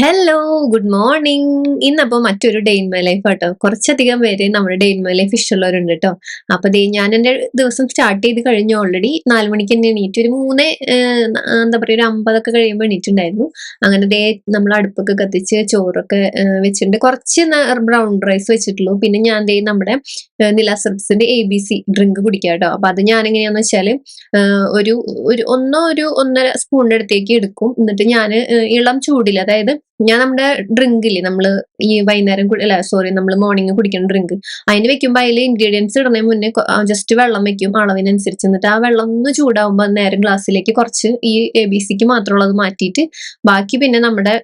Hello good morning ഇന്നപ്പോ മറ്റൊരു day in my life കേട്ടോ കുറച്ചധികം പേര് നമ്മുടെ ഡേ ഇൻ മൈ ലൈഫ് ഇഷ്ടമുള്ളവരുണ്ട് കേട്ടോ അപ്പൊ ഞാൻ എന്റെ ദിവസം സ്റ്റാർട്ട് ചെയ്ത് കഴിഞ്ഞു ഓൾറെഡി നാല് മണിക്ക് തന്നെ എണീറ്റ് ഒരു മൂന്ന് എന്താ പറയുക ഒരു അമ്പതൊക്കെ കഴിയുമ്പോൾ എണീറ്റുണ്ടായിരുന്നു. അങ്ങനെ ദേ നമ്മൾ അടുപ്പൊക്കെ കത്തിച്ച് ചോറൊക്കെ വെച്ചിട്ടുണ്ട്. കുറച്ച് ബ്രൗൺ റൈസ് വെച്ചിട്ടുള്ളൂ. പിന്നെ ഞാൻ ദേ നമ്മുടെ നിലാസർബ്സിന്റെ നില സർബ്സിന്റെ എ ബി സി ഡ്രിങ്ക് കുടിക്കാം കേട്ടോ അപ്പൊ അത് ഞാൻ എങ്ങനെയാന്ന് വെച്ചാൽ ഒരു ഒരു ഒന്നോ ഒരു ഒന്നര സ്പൂണിന്റെ അടുത്തേക്ക് എടുക്കും. എന്നിട്ട് ഞാൻ ഇളം ചൂടിൽ അതായത് ഞാൻ നമ്മുടെ ഡ്രിങ്ക് ഇല്ലേ? നമ്മൾ ഈ വൈകുന്നേരം അല്ല സോറി നമ്മൾ മോർണിംഗ് കുടിക്കുന്ന ഡ്രിങ്ക് അതിന് വെക്കുമ്പോൾ അതിൽ ഇൻഗ്രീഡിയൻസ് ഇടുന്നതിന് മുന്നേ ജസ്റ്റ് വെള്ളം വെക്കും. അളവിനനുസരിച്ച് എന്നിട്ട് ആ വെള്ളം ഒന്ന് ചൂടാവുമ്പോൾ നേരം ഗ്ലാസ്സിലേക്ക് കുറച്ച് ഈ എ ബി സിക്ക് മാത്രമുള്ളത് മാറ്റിയിട്ട് ബാക്കി പിന്നെ നമ്മുടെ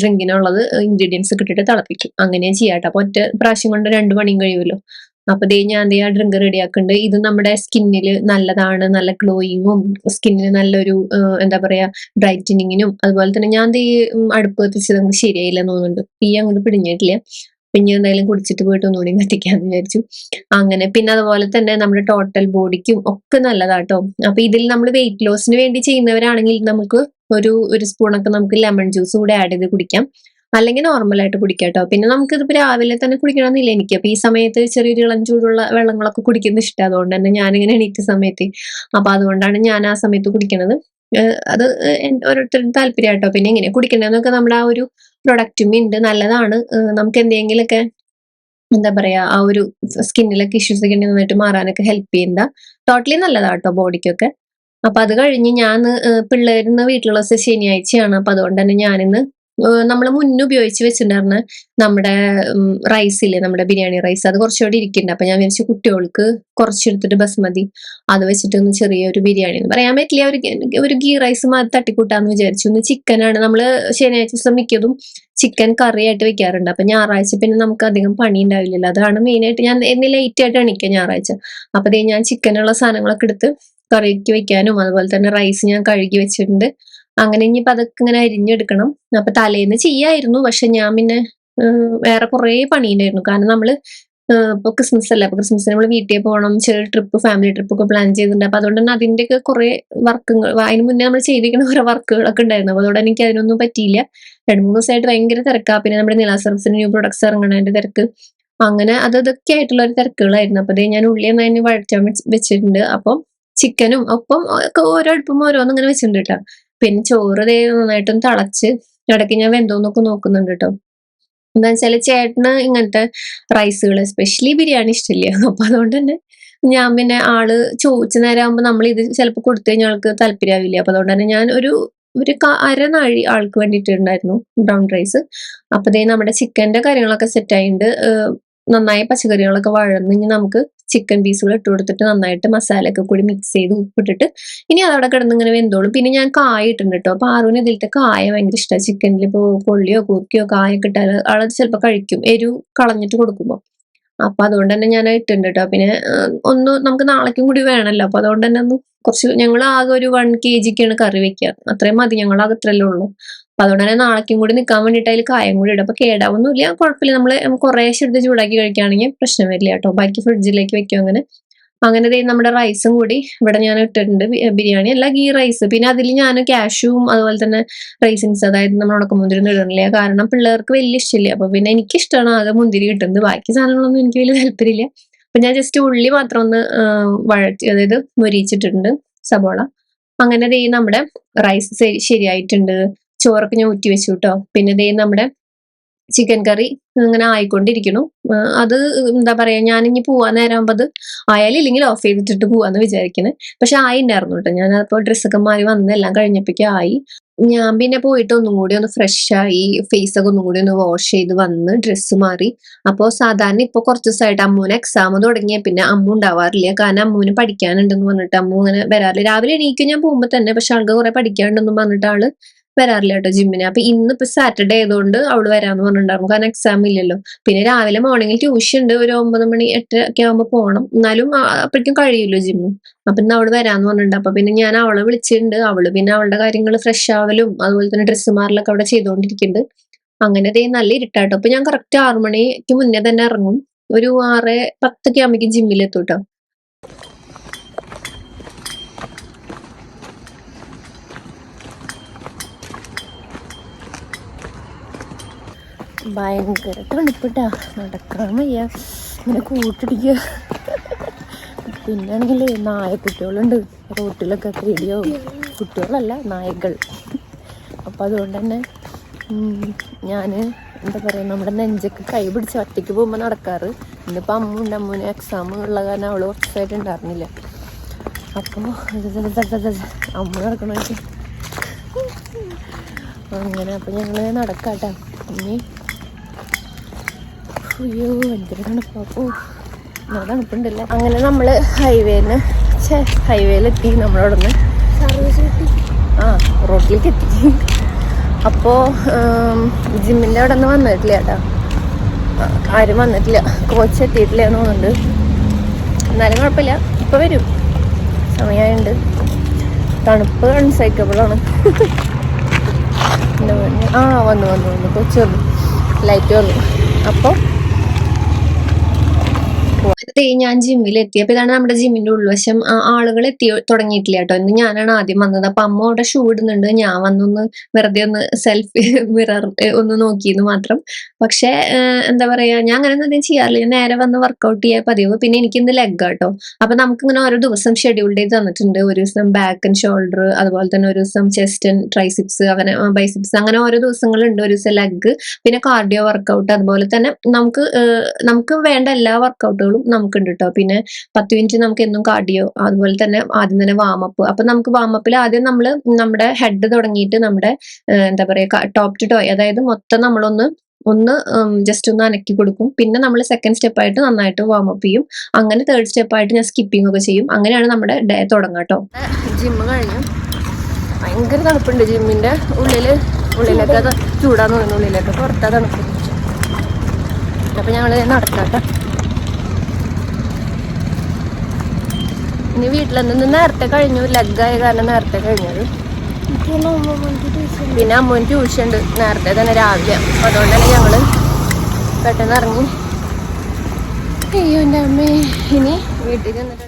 ഡ്രിങ്കിനുള്ളത് ഇൻഗ്രീഡിയൻസ് കിട്ടിയിട്ട് തിളപ്പിക്കും. അങ്ങനെ ചെയ്യാട്ടോ അപ്പൊ ഒറ്റ പ്രാവശ്യം കൊണ്ട് രണ്ട് പണിയും കഴിയുമല്ലോ. അപ്പൊ ദേ ഞാൻ ആ ഡ്രിങ്ക് റെഡി ആക്കുന്നുണ്ട് ഇത് നമ്മുടെ സ്കിന്നിൽ നല്ലതാണ്. നല്ല ഗ്ലോയിങ്ങും സ്കിന്നിന് നല്ലൊരു എന്താ പറയാ ബ്രൈറ്റനിങ്ങിനും അതുപോലെ തന്നെ ഞാൻ ഈ അടുപ്പ് കത്തിച്ചത് അങ്ങ് ശരിയായില്ല തോന്നുന്നുണ്ട്. തീ അങ്ങോട്ട് പിടിഞ്ഞിട്ടില്ല. പിന്നെ എന്തായാലും കുടിച്ചിട്ട് പോയിട്ട് ഒന്നുകൂടി കത്തിക്കാന്ന് വിചാരിച്ചു. അങ്ങനെ പിന്നെ അതുപോലെ തന്നെ നമ്മുടെ ടോട്ടൽ ബോഡിക്കും ഒക്കെ നല്ലതാട്ടോ. അപ്പൊ ഇതിൽ നമ്മൾ വെയിറ്റ് ലോസിന് വേണ്ടി ചെയ്യുന്നവരാണെങ്കിൽ നമുക്ക് ഒരു ഒരു സ്പൂണൊക്കെ നമുക്ക് ലെമൺ ജ്യൂസ് കൂടെ ആഡ് ചെയ്ത് കുടിക്കാം. അല്ലെങ്കിൽ നോർമൽ ആയിട്ട് കുടിക്കാം കേട്ടോ പിന്നെ നമുക്ക് ഇതിപ്പോ രാവിലെ തന്നെ കുടിക്കണമെന്നില്ല എനിക്ക്. അപ്പോൾ ഈ സമയത്ത് ചെറിയൊരു ഇളം ചൂടുള്ള വെള്ളങ്ങളൊക്കെ കുടിക്കുന്ന ഇഷ്ടം. അതുകൊണ്ട് തന്നെ ഞാനിങ്ങനെ എണീറ്റ സമയത്ത്. അപ്പോൾ അതുകൊണ്ടാണ് ഞാൻ ആ സമയത്ത് കുടിക്കണത്. അത് ഓരോരുത്തരുടെ താല്പര്യം കേട്ടോ പിന്നെ എങ്ങനെ കുടിക്കണമെന്നൊക്കെ നമ്മുടെ ആ ഒരു പ്രൊഡക്റ്റും ഉണ്ട്. നല്ലതാണ്. നമുക്ക് എന്തെങ്കിലുമൊക്കെ എന്താ പറയാ ആ ഒരു സ്കിന്നിലൊക്കെ ഇഷ്യൂസ് ഒക്കെ നന്നായിട്ട് മാറാനൊക്കെ ഹെൽപ്പ് ചെയ്യുന്ന ടോട്ടലി നല്ലതാട്ടോ ബോഡിക്കൊക്കെ. അപ്പൊ അത് കഴിഞ്ഞ് ഞാൻ പിള്ളേരുന്ന് വീട്ടിലുള്ള ശനിയാഴ്ചയാണ്. അപ്പൊ അതുകൊണ്ട് തന്നെ ഞാനിന്ന് നമ്മൾ മുന്നേ ഉപയോഗിച്ച് വെച്ചിട്ടുണ്ടായിരുന്ന നമ്മുടെ റൈസ് ഇല്ലേ നമ്മുടെ ബിരിയാണി റൈസ് അത് കുറച്ചുകൂടി ഇരിക്കുന്നുണ്ട് അപ്പൊ ഞാൻ വിചാരിച്ചു കുട്ടികൾക്ക് കുറച്ചെടുത്തിട്ട് ബസ്മതി. അത് വെച്ചിട്ട് ഒന്ന് ചെറിയൊരു ബിരിയാണി എന്ന് പറയാൻ പറ്റില്ല. ഒരു ഒരു ഗീ റൈസ് തട്ടിക്കൂട്ടാന്ന് വിചാരിച്ചു. ഒന്ന് ചിക്കനാണ് നമ്മൾ ശനിയാഴ്ച ദിവസം മിക്കതും ചിക്കൻ കറിയായിട്ട് വെക്കാറുണ്ട്. അപ്പൊ ഞായറാഴ്ച പിന്നെ നമുക്ക് അധികം പണി ഉണ്ടാവില്ലല്ലോ. അതാണ് മെയിനായിട്ട് ഞാൻ ഇന്ന് ലേറ്റ് ആയിട്ട് എണീക്കുക ഞായറാഴ്ച. അപ്പൊ ഞാൻ ചിക്കനുള്ള സാധനങ്ങളൊക്കെ എടുത്ത് കറിക്ക് വെക്കാനും അതുപോലെ തന്നെ റൈസ് ഞാൻ കഴുകി വെച്ചിട്ടുണ്ട്. അങ്ങനെ ഇനിയിപ്പോ അതൊക്കെ ഇങ്ങനെ അരിഞ്ഞെടുക്കണം. അപ്പൊ തലേന്ന് ചെയ്യായിരുന്നു. പക്ഷെ ഞാൻ പിന്നെ വേറെ കുറേ പണിയുണ്ടായിരുന്നു. കാരണം നമ്മൾ ഏഹ്, ഇപ്പൊ ക്രിസ്മസ് അല്ലേ? അപ്പൊ ക്രിസ്മസിന് നമ്മൾ വീട്ടിൽ പോകണം. ചെറിയ ട്രിപ്പ് ഫാമിലി ട്രിപ്പ് ഒക്കെ പ്ലാൻ ചെയ്തിട്ടുണ്ട്. അപ്പൊ അതുകൊണ്ട് തന്നെ അതിന്റെയൊക്കെ കുറെ വർക്കുകൾ അതിന് മുന്നേ നമ്മൾ ചെയ്തിരിക്കുന്ന കുറെ വർക്കുകളൊക്കെ ഉണ്ടായിരുന്നു. അപ്പൊ അതുകൊണ്ട് എനിക്ക് അതിനൊന്നും പറ്റിയില്ല. രണ്ട് മൂന്ന് ദിവസമായിട്ട് ഭയങ്കര തിരക്കാ. പിന്നെ നമ്മുടെ നില സർവീസിന് ന്യൂ പ്രൊഡക്ട്സ് ഇറങ്ങണതിന്റെ തിരക്ക്. അങ്ങനെ അത് ഇതൊക്കെ ആയിട്ടുള്ള ഒരു തിരക്കുകളായിരുന്നു. അപ്പൊ അതേ ഞാൻ ഉള്ളി അതിന് വഴറ്റാൻ വെച്ചിട്ടുണ്ട്. അപ്പം ചിക്കനും ഒപ്പം ഒക്കെ ഓരോ അടുപ്പും ഓരോന്നും ഇങ്ങനെ വെച്ചിട്ടുണ്ട് കേട്ടോ. പിന്നെ ചോറ് ദേ നന്നായിട്ടും തിളച്ച് ഇടയ്ക്ക് ഞാൻ വെന്തോന്നൊക്കെ നോക്കുന്നുണ്ട് കേട്ടോ എന്താ വെച്ചാൽ ചേട്ടന് ഇങ്ങനത്തെ റൈസുകൾ എസ്പെഷ്യലി ബിരിയാണി ഇഷ്ടമില്ല അപ്പൊ അതുകൊണ്ട് തന്നെ ഞാൻ പിന്നെ ആൾ ചോദിച്ച നേരം ആകുമ്പോ നമ്മൾ ഇത് ചിലപ്പോൾ കൊടുത്തു കഴിഞ്ഞാൽ ആൾക്ക് താല്പര്യമാവില്ല അപ്പൊ അതുകൊണ്ട് തന്നെ ഞാൻ ഒരു ഒരു അരനാഴി ആൾക്ക് വേണ്ടിയിട്ടുണ്ടായിരുന്നു ബ്രൗൺ റൈസ്. അപ്പൊ നമ്മുടെ ചിക്കന്റെ കാര്യങ്ങളൊക്കെ സെറ്റ് ആയിട്ടുണ്ട് നന്നായി പച്ചക്കറികളൊക്കെ വഴന്ന് ഇനി നമുക്ക് ചിക്കൻ പീസുകൾ ഇട്ട് കൊടുത്തിട്ട് നന്നായിട്ട് മസാല ഒക്കെ കൂടി മിക്സ് ചെയ്ത് ഉപ്പിട്ടിട്ട് ഇനി അതവിടെ കിടന്ന് ഇങ്ങനെ വെന്തോളും. പിന്നെ ഞാൻ കായ ഇട്ടുണ്ട് കേട്ടോ അപ്പൊ ആറുവിന് ഇതിലത്തെ കായ ഭയങ്കര ഇഷ്ടമാണ് ചിക്കനിൽ ഇപ്പോൾ കൊള്ളിയോ കൂർക്കയോ കായൊക്കെ ഇട്ടാൽ ആളത് ചിലപ്പോൾ കഴിക്കും. എരു കളഞ്ഞിട്ട് കൊടുക്കുമ്പോൾ അപ്പൊ അതുകൊണ്ട് തന്നെ ഞാൻ ഇട്ടുണ്ട് കേട്ടോ പിന്നെ ഒന്ന് നമുക്ക് നാളേക്കും കൂടി വേണമല്ലോ അപ്പൊ അതുകൊണ്ട് തന്നെ ഒന്ന് കുറച്ച് ഞങ്ങൾ ആകെ ഒരു വൺ കെ ജിക്കാണ് കറി വെക്കുക അത്രയും മതി. ഞങ്ങൾ ആകെ അത്രയല്ലേ ഉള്ളൂ. അപ്പൊ അതുകൊണ്ട് തന്നെ നാളേക്കും കൂടി നിൽക്കാൻ വേണ്ടിയിട്ട് അതിൽ കായം കൂടി ഇടും. അപ്പൊ കേടാവുന്നില്ല കുഴപ്പമില്ല. നമ്മൾ കുറേശ്ശെ എടുത്ത് ചൂടാക്കി കഴിക്കുകയാണെങ്കിൽ പ്രശ്നം വരില്ല കേട്ടോ. ബാക്കി ഫ്രിഡ്ജിലേക്ക് വെക്കും അങ്ങനെ. അങ്ങനെ ദേ നമ്മുടെ റൈസും കൂടി ഇവിടെ ഞാൻ ഇട്ടിട്ടുണ്ട്. ബിരിയാണി അല്ല ഗീ റൈസ്. പിന്നെ അതിൽ ഞാൻ കാഷ്യൂവും അതുപോലെ തന്നെ റൈസിൻസ് അതായത് നമ്മൾ ഉണക്കമുന്തിരി ഒന്നും ഇടുന്നില്ല. കാരണം പിള്ളേർക്ക് വലിയ ഇഷ്ടമില്ല. അപ്പൊ പിന്നെ എനിക്ക് ഇഷ്ടമാണ് ആകെ മുന്തിരി കിട്ടുന്നത്. ബാക്കി സാധനങ്ങളൊന്നും എനിക്ക് വലിയ താല്പര്യമില്ല. അപ്പൊ ഞാൻ ജസ്റ്റ് ഉള്ളി മാത്രം ഒന്ന് വഴറ്റി അതായത് മൊരിയിച്ചിട്ടുണ്ട് സബോള. അങ്ങനെ ദേ നമ്മുടെ റൈസ് ശരിയായിട്ടുണ്ട്. ചോറൊക്കെ ഞാൻ ഊറ്റി വെച്ചു കേട്ടോ പിന്നെ ദേ നമ്മുടെ ചിക്കൻ കറി അങ്ങനെ ആയിക്കൊണ്ടിരിക്കണു അത് എന്താ പറയാ ഇനി പോവാൻ നേരമാകുമ്പോൾ അത് ആയാലും ഇല്ലെങ്കിൽ ഓഫ് ചെയ്തിട്ടിട്ട് പോവാന്ന് വിചാരിക്കുന്നത് പക്ഷെ ആയി ഉണ്ടായിരുന്നു കേട്ടോ ഞാൻ അപ്പോൾ ഡ്രസ്സൊക്കെ മാറി വന്ന് എല്ലാം കഴിഞ്ഞപ്പോഴേക്കും ആയി. ഞാൻ പിന്നെ പോയിട്ട് ഒന്നും കൂടി ഒന്ന് ഫ്രഷ് ആയി ഫേസ് ഒക്കെ ഒന്നും കൂടി ഒന്ന് വാഷ് ചെയ്ത് വന്ന് ഡ്രസ്സ് മാറി. അപ്പോൾ സാധാരണ ഇപ്പോൾ കുറച്ച് ദിവസമായിട്ട് അമ്മൂന് എക്സാം തുടങ്ങിയ. പിന്നെ അമ്മു ഉണ്ടാവാറില്ല. കാരണം അമ്മൂന് പഠിക്കാനുണ്ടെന്ന് പറഞ്ഞിട്ട് അമ്മു അങ്ങനെ വരാറില്ല. രാവിലെ എണീക്കും ഞാൻ പോകുമ്പോൾ തന്നെ. പക്ഷെ ആൾക്ക് കുറെ പഠിക്കാനുണ്ടെന്ന് പറഞ്ഞിട്ട് ആൾ വരാറില്ല കേട്ടോ ജിമ്മിന് അപ്പൊ ഇന്ന് ഇപ്പൊ സാറ്റർഡേ ആയതുകൊണ്ട് അവൾ വരാന്ന് പറഞ്ഞിട്ടുണ്ടായിരുന്നു. കാരണം എക്സാം ഇല്ലല്ലോ. പിന്നെ രാവിലെ മോർണിംഗിൽ ട്യൂഷൻ ഉണ്ട്. ഒരു ഒമ്പത് മണി എട്ട് ഒക്കെ ആകുമ്പോൾ പോകണം എന്നാലും അപ്പഴേക്കും അപ്പോഴേക്കും കഴിയുമല്ലോ ജിമ്മ് അപ്പൊ ഇന്ന് അവൾ വരാന്ന് പറഞ്ഞിട്ടുണ്ട്. അപ്പൊ പിന്നെ ഞാൻ അവളെ വിളിച്ചിട്ടുണ്ട്. അവൾ പിന്നെ അവളുടെ കാര്യങ്ങൾ ഫ്രഷ് ആവലും അതുപോലെ തന്നെ ഡ്രസ്സ് മാറലൊക്കെ അവിടെ ചെയ്തുകൊണ്ടിരിക്കുന്നുണ്ട് അങ്ങനെ ദേ നല്ല ഇരുട്ടാട്ടോ. അപ്പൊ ഞാൻ കറക്റ്റ് ആറു മണിക്ക് മുന്നേ തന്നെ ഇറങ്ങും. ഒരു ആറ് പത്തൊക്കെ ആകുമ്പോഴേക്കും ജിമ്മിലെത്തും കേട്ടോ ഭയങ്കര തണുപ്പിട്ടാ. നടക്കാൻ വയ്യ. ഇങ്ങനെ കൂട്ടിടിക്കുക. പിന്നാണെങ്കിൽ നായക്കുട്ടികളുണ്ട് റോട്ടിലൊക്കെ പേടിയാവും കുട്ടികളല്ല നായകൾ. അപ്പം അതുകൊണ്ട് തന്നെ ഞാൻ എന്താ പറയുക നമ്മുടെ നെഞ്ചൊക്കെ കൈ പിടിച്ച് ഒറ്റയ്ക്ക് പോകുമ്പോൾ നടക്കാറ്. ഇന്നിപ്പോൾ അമ്മുണ്ട്. അമ്മൂന് എക്സാം ഉള്ള കാരണം അവൾ കുറച്ചായിട്ട് ഉണ്ടായിരുന്നില്ല. അപ്പോൾ അമ്മ നടക്കണമെങ്കിൽ അങ്ങനെ അപ്പം ഞങ്ങൾ നടക്കാട്ടെ. ഇനി അയ്യോ ഭയങ്കര തണുപ്പാ ഓ നല്ല തണുപ്പുണ്ടല്ലേ അങ്ങനെ നമ്മൾ ഹൈവേന്ന് ഛേ ഹൈവേയിലെത്തി നമ്മളവിടെ നിന്ന് ആ റോട്ടിലേക്ക് എത്തി. അപ്പോ ജിമ്മിന്റെ അവിടെ നിന്ന് വന്നിട്ടില്ല കേട്ടോ. ആരും വന്നിട്ടില്ല. കോച്ച് എത്തിയിട്ടില്ല എന്ന് തോന്നുന്നുണ്ട്. എന്നാലും കുഴപ്പമില്ല. ഇപ്പോൾ വരും. സമയമായുണ്ട് തണുപ്പ് അൺസൈക്കബിളാണ് ആ വന്നു വന്നു വന്നു. കൊച്ചു വന്നു. ലൈറ്റ് വന്നു. അപ്പോൾ ദേ ഞാൻ ജിമ്മിൽ എത്തിയപ്പോൾ ഇതാണ് നമ്മുടെ ജിമ്മിന്റെ ഉൾവശം. ആളുകൾ എത്തി തുടങ്ങിയിട്ടില്ല കേട്ടോ. ഇന്ന് ഞാനാണ് ആദ്യം വന്നത്. അപ്പൊ അമ്മ അവിടെ ഷൂ ഇടുന്നുണ്ട്. ഞാൻ വന്നൊന്ന് വെറുതെ ഒന്ന് സെൽഫി മിറർ ഒന്ന് നോക്കിയെന്ന് മാത്രം. പക്ഷെ എന്താ പറയാ ഞാൻ അങ്ങനെ ഒന്നും ചെയ്യാറില്ല. ഞാൻ നേരെ വന്ന് വർക്കൗട്ട് ചെയ്യാൻ പതിവ്. പിന്നെ എനിക്ക് ഇന്ന് ലെഗ് കേട്ടോ അപ്പൊ നമുക്ക് ഇങ്ങനെ ഓരോ ദിവസം ഷെഡ്യൂൾ ചെയ്ത് തന്നിട്ടുണ്ട്. ഒരു ദിവസം ബാക്ക് ആൻഡ് ഷോൾഡർ അതുപോലെ തന്നെ ഒരു ദിവസം ചെസ്റ്റ് ആൻഡ് ട്രൈസിപ്സ് അങ്ങനെ ബൈസിപ്സ് അങ്ങനെ ഓരോ ദിവസങ്ങളുണ്ട്. ഒരു ദിവസം ലെഗ് പിന്നെ കാർഡിയോ വർക്കൗട്ട് അതുപോലെ തന്നെ നമുക്ക് നമുക്ക് വേണ്ട എല്ലാ വർക്കൗട്ടുകളും നമുക്കുണ്ട് കേട്ടോ പിന്നെ പത്ത് മിനിറ്റ് നമുക്ക് എന്നും കാർഡിയോ അതുപോലെ തന്നെ ആദ്യം തന്നെ വാമപ്പ് അപ്പൊ നമുക്ക് വാമപ്പിൽ ആദ്യം നമ്മൾ നമ്മുടെ ഹെഡ് തുടങ്ങിയിട്ട് നമ്മുടെ എന്താ പറയാ ടോപ്പ് ടു ടോയ് അതായത് മൊത്തം നമ്മളൊന്ന് ഒന്ന് ജസ്റ്റ് ഒന്ന് അനക്കി കൊടുക്കും. പിന്നെ നമ്മൾ സെക്കൻഡ് സ്റ്റെപ്പ് ആയിട്ട് നന്നായിട്ട് വാമപ്പ് ചെയ്യും. അങ്ങനെ തേർഡ് സ്റ്റെപ്പ് ആയിട്ട് ഞാൻ സ്കിപ്പിംഗ് ഒക്കെ ചെയ്യും. അങ്ങനെയാണ് നമ്മുടെ ഡേ തുടങ്ങുക കേട്ടോ ജിമ്മ് കഴിഞ്ഞു. ഭയങ്കര തണുപ്പുണ്ട് ജിമ്മിന്റെ ഉള്ളിൽ ഉള്ളിലൊക്കെ ചൂടാന്ന് തോന്നുന്നു ഉള്ളിലൊക്കെ പുറത്താ തണുപ്പ്. അപ്പൊ ഞങ്ങൾ നടക്കാട്ടോ. ഇനി നിന്ന് നേരത്തെ കഴിഞ്ഞു. ലഗ്ഗായ കാരണം നേരത്തെ കഴിഞ്ഞത്. പിന്നെ അമ്മൂന് ട്യൂഷൻ ഉണ്ട്. നേരത്തെ തന്നെ രാവിലെ. അതുകൊണ്ട് തന്നെ ഞങ്ങൾ പെട്ടെന്ന് ഇറങ്ങി. അയ്യോ എന്റെ അമ്മേ. ഇനി വീട്ടിൽ ചെന്നിട്ട്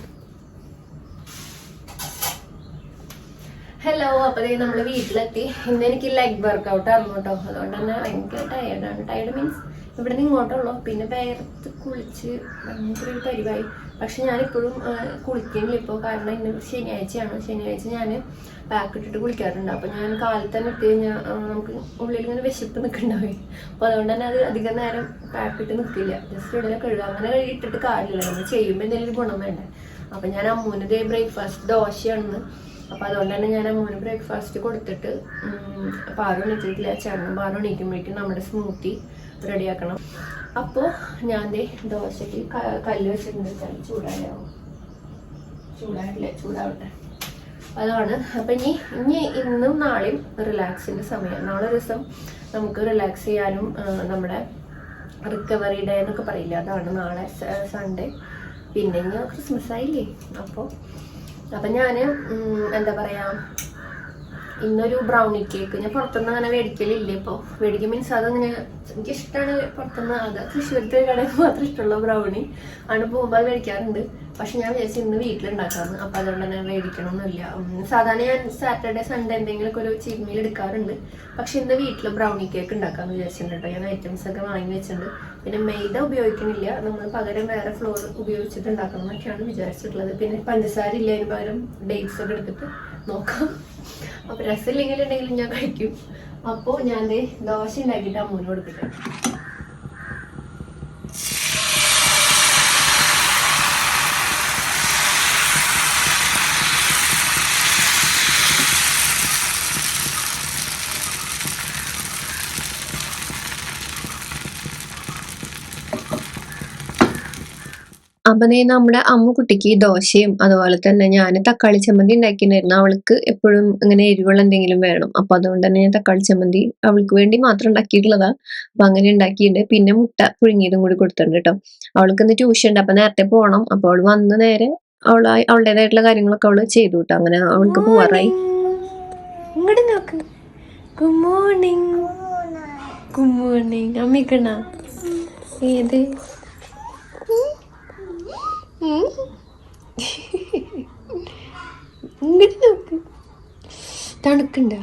ഹലോ അപ്പൊ ദേ നമ്മൾ വീട്ടിലെത്തി. ഇന്ന് എനിക്ക് ലെഗ് വർക്കൗട്ട് ആയിരുന്നു കേട്ടോ. അതുകൊണ്ട് തന്നെ ഭയങ്കര ടയർഡാണ് ടയർഡ് മീൻസ് ഇവിടെ നിന്ന് ഇങ്ങോട്ടുള്ളൂ. പിന്നെ വേർത്ത് കുളിച്ച് ഭയങ്കര ഒരു പരിവായി പക്ഷെ ഞാനിപ്പോഴും കുളിക്കുന്നില്ല ഇപ്പോൾ. കാരണം ഇന്ന് ശനിയാഴ്ചയാണ്. ശനിയാഴ്ച ഞാൻ പാക്ക് ഇട്ടിട്ട് കുളിക്കാറുണ്ട്. അപ്പോൾ ഞാൻ കാലിൽ തന്നെ ഇട്ട് കഴിഞ്ഞാൽ നമുക്ക് ഉള്ളിൽ ഇങ്ങനെ വിശപ്പ് നിൽക്കുന്നുണ്ടാവേ അപ്പോൾ അതുകൊണ്ട് തന്നെ അത് അധികം നേരം പാക്ക് ഇട്ട് നിൽക്കില്ല. ജസ്റ്റ് ഇവിടെ കഴുകുക അങ്ങനെ ഇട്ടിട്ട് കാര്യമില്ല. നമ്മൾ ചെയ്യുമ്പോൾ എന്തെങ്കിലും ഗുണം വേണ്ടേ. അപ്പം ഞാൻ അമ്മൂന് ദേ ബ്രേക്ക്ഫാസ്റ്റ് ദോശയാണെന്ന്. അപ്പം അതുകൊണ്ട് തന്നെ ഞാൻ അമ്മൂന് ബ്രേക്ക്ഫാസ്റ്റ് കൊടുത്തിട്ട് പാറു എണീറ്റിട്ടില്ല ചേട്ടനും പാറു എണീക്കുമ്പോഴേക്കും നമ്മുടെ സ്മൂത്തി റെഡിയാക്കണം. അപ്പോൾ ഞാൻ ദേ ദോശയ്ക്ക് കല്ല് വെച്ചിട്ടുണ്ട് ചൂടായാവും ചൂടായിട്ടില്ല? ചൂടാവട്ടെ. അതാണ്. അപ്പൊ ഇനി ഇനി ഇന്നും നാളെയും റിലാക്സിന്റെ സമയം. നാളെ ദിവസം നമുക്ക് റിലാക്സ് ചെയ്യാനും നമ്മുടെ റിക്കവറി ഡേ എന്നൊക്കെ പറയില്ല? അതാണ് നാളെ സൺഡേ. പിന്നെ ഇനി ക്രിസ്മസ് ആയില്ലേ? അപ്പോൾ അപ്പം ഞാൻ എന്താ പറയാ ഇന്നൊരു ബ്രൗണി കേക്ക് ഞാൻ പുറത്തുനിന്ന് അങ്ങനെ മേടിക്കലില്ല ഇപ്പോൾ മേടിക്കും മീൻസ് അതങ്ങനെ എനിക്ക് ഇഷ്ടമാണ് പുറത്തുനിന്ന് അത്. തൃശ്ശൂരത്തെ കടയിൽ മാത്രം ഇഷ്ടമുള്ള ബ്രൗണി ആണ് പോകുമ്പോൾ മേടിക്കാറുണ്ട്. പക്ഷെ ഞാൻ വിചാരിച്ചു ഇന്ന് വീട്ടിലുണ്ടാക്കാമെന്ന് അപ്പോൾ അതുകൊണ്ട് തന്നെ മേടിക്കണമെന്നില്ല സാധാരണ ഞാൻ സാറ്റർഡേ സൺഡേ എന്തെങ്കിലുമൊക്കെ ഒരു ചീഫ് മീൽ എടുക്കാറുണ്ട്. പക്ഷെ ഇന്ന് വീട്ടിൽ ബ്രൗണി കേക്ക് ഉണ്ടാക്കാമെന്ന് വിചാരിച്ചിട്ടുണ്ട് ഞാൻ ഐറ്റംസ് ഒക്കെ വാങ്ങി വെച്ചിട്ടുണ്ട്. പിന്നെ മൈദ ഉപയോഗിക്കുന്നില്ല നമ്മൾ പകരം വേറെ ഫ്ലോർ ഉപയോഗിച്ചിട്ട് ഉണ്ടാക്കണം എന്നൊക്കെയാണ് വിചാരിച്ചിട്ടുള്ളത്. പിന്നെ പഞ്ചസാര ഇല്ല അതിന് പകരം ഡേറ്റ്സ് ഒക്കെ എടുത്തിട്ട് നോക്കാം. അപ്പൊ രസമില്ലെങ്കിലുണ്ടെങ്കിലും ഞാൻ കഴിക്കും. അപ്പോൾ ഞാൻ ദോശ ഉണ്ടാക്കിയിട്ട് അമ്മൂന് കൊടുക്കട്ടെ. അപ്പൊ നീ നമ്മുടെ അമ്മുക്കുട്ടിക്ക് ദോശയും അതുപോലെ തന്നെ ഞാൻ തക്കാളി ചമ്മന്തി ഉണ്ടാക്കിയിട്ടുണ്ടായിരുന്നു. അവൾക്ക് എപ്പോഴും ഇങ്ങനെ എരിവുള്ള എന്തെങ്കിലും വേണം. അപ്പൊ അതുകൊണ്ട് തന്നെ ഞാൻ തക്കാളി ചമ്മന്തി അവൾക്ക് വേണ്ടി മാത്രം ഉണ്ടാക്കിയിട്ടുള്ളതാ. അപ്പൊ അങ്ങനെ ഉണ്ടാക്കിയിട്ടുണ്ട്. പിന്നെ മുട്ട പുഴുങ്ങിയതും കൂടി കൊടുത്തിട്ടുണ്ട് കേട്ടോ. അവൾക്ക് ഇന്ന് ട്യൂഷൻ ഉണ്ട്. അപ്പൊ നേരത്തെ പോകണം അപ്പോൾ അവൾ വന്ന് നേരെ അവൾ അവളുടേതായിട്ടുള്ള കാര്യങ്ങളൊക്കെ അവൾ ചെയ്തു കേട്ടോ. അങ്ങനെ അവൾക്ക് പോവാറായി. നോക്ക്. ഗുഡ് മോർണിംഗ് ഗുഡ് മോർണിംഗ് അമ്മിക്കണ ഏത്? ഇങ്ങോട്ട് നോക്ക്. തണുക്കുണ്ട?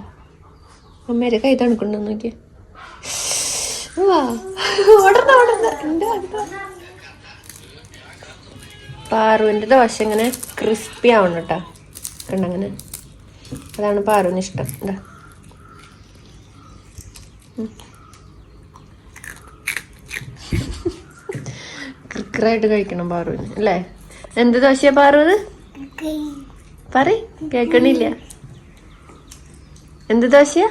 അമ്മേരെ കൈ തണുക്കുണ്ടോ നോക്കിയ. പാറുവിന്റെ ദോശ ഇങ്ങനെ ക്രിസ്പി ആവണം കേട്ടോ കണ്ടങ്ങനെ അതാണ് പാറുവിന് ഇഷ്ടം. എന്താ ക്രിക്കറായിട്ട് കഴിക്കണം പാറുവിന് അല്ലേ? എന്ത് ദോശയാ പാറുവിന് പറ കേക്കണില്ല. എന്ത് ദോശയാ?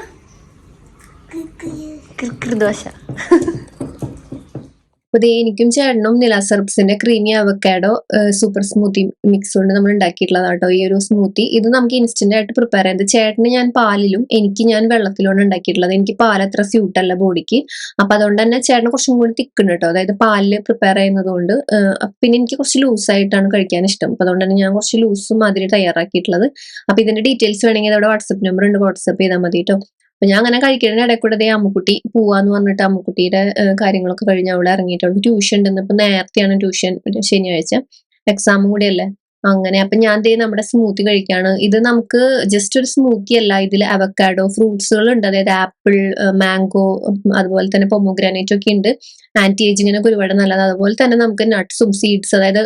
കിർക്കിർ ദോശ. അപ്പൊ ദേ എനിക്കും ചേട്ടനും നില സർബ്സിന്റെ creamy avocado super smoothie mix കൊണ്ട് നമ്മൾ ഉണ്ടാക്കിയിട്ടുള്ളതാണ് കേട്ടോ ഈ ഒരു സ്മൂത്തി ഇത് നമുക്ക് ഇൻസ്റ്റന്റ് ആയിട്ട് പ്രിപ്പയർ ചെയ്യാം. ചേട്ടന് ഞാൻ പാലിലും എനിക്ക് ഞാൻ വെള്ളത്തിലുമാണ് ഉണ്ടാക്കിയിട്ടുള്ളത്. എനിക്ക് പാൽ അത്ര സ്യൂട്ട് അല്ല ബോഡിക്ക്. അപ്പൊ അതുകൊണ്ട് തന്നെ ചേട്ടന് കുറച്ചും കൂടി തിക്കുണ്ട് കേട്ടോ. അതായത് പാലിൽ പ്രിപ്പയർ ചെയ്യുന്നത് കൊണ്ട് പിന്നെ എനിക്ക് കുറച്ച് ലൂസ് ആയിട്ടാണ് കഴിക്കാൻ ഇഷ്ടം. അപ്പൊ അതുകൊണ്ട് തന്നെ ഞാൻ കുറച്ച് ലൂസ് മാതിരി തയ്യാറാക്കിയിട്ടുള്ളത്. അപ്പൊ ഇതിന്റെ ഡീറ്റെയിൽസ് വേണമെങ്കിൽ അവിടെ വാട്സപ്പ് നമ്പർ ഉണ്ട്. വാട്സപ്പ് ചെയ്താൽ മതി കേട്ടോ. അപ്പൊ ഞാൻ അങ്ങനെ കഴിക്കുന്നതിന് ഇടയ്ക്കൂടെ കൂടെ ദേ അമ്മുക്കുട്ടി പോവാന്ന് പറഞ്ഞിട്ട് അമ്മുക്കുട്ടിയുടെ കാര്യങ്ങളൊക്കെ കഴിഞ്ഞ് അവളെ ഇറങ്ങിയിട്ടുണ്ട്. ട്യൂഷൻ ഉണ്ടെന്ന് ഇപ്പൊ നേരത്തെയാണ് ട്യൂഷൻ ശനിയാഴ്ച. എക്സാമും കൂടി അല്ലേ അങ്ങനെ. അപ്പൊ ഞാൻ ദേ നമ്മുടെ സ്മൂത്തി കഴിക്കാണ്. ഇത് നമുക്ക് ജസ്റ്റ് ഒരു സ്മൂത്തി അല്ല ഇതിൽ അവക്കാഡോ ഫ്രൂട്ട്സുകൾ ഉണ്ട്. അതായത് ആപ്പിൾ മാംഗോ അതുപോലെ തന്നെ പൊമോഗ്രാനൈറ്റ് ഒക്കെ ഉണ്ട്. ആന്റി ഏജിങ്ങിനൊക്കെ ഒരുപാട് നല്ലത്. അതുപോലെ തന്നെ നമുക്ക് നട്ട്സും സീഡ്സ് അതായത്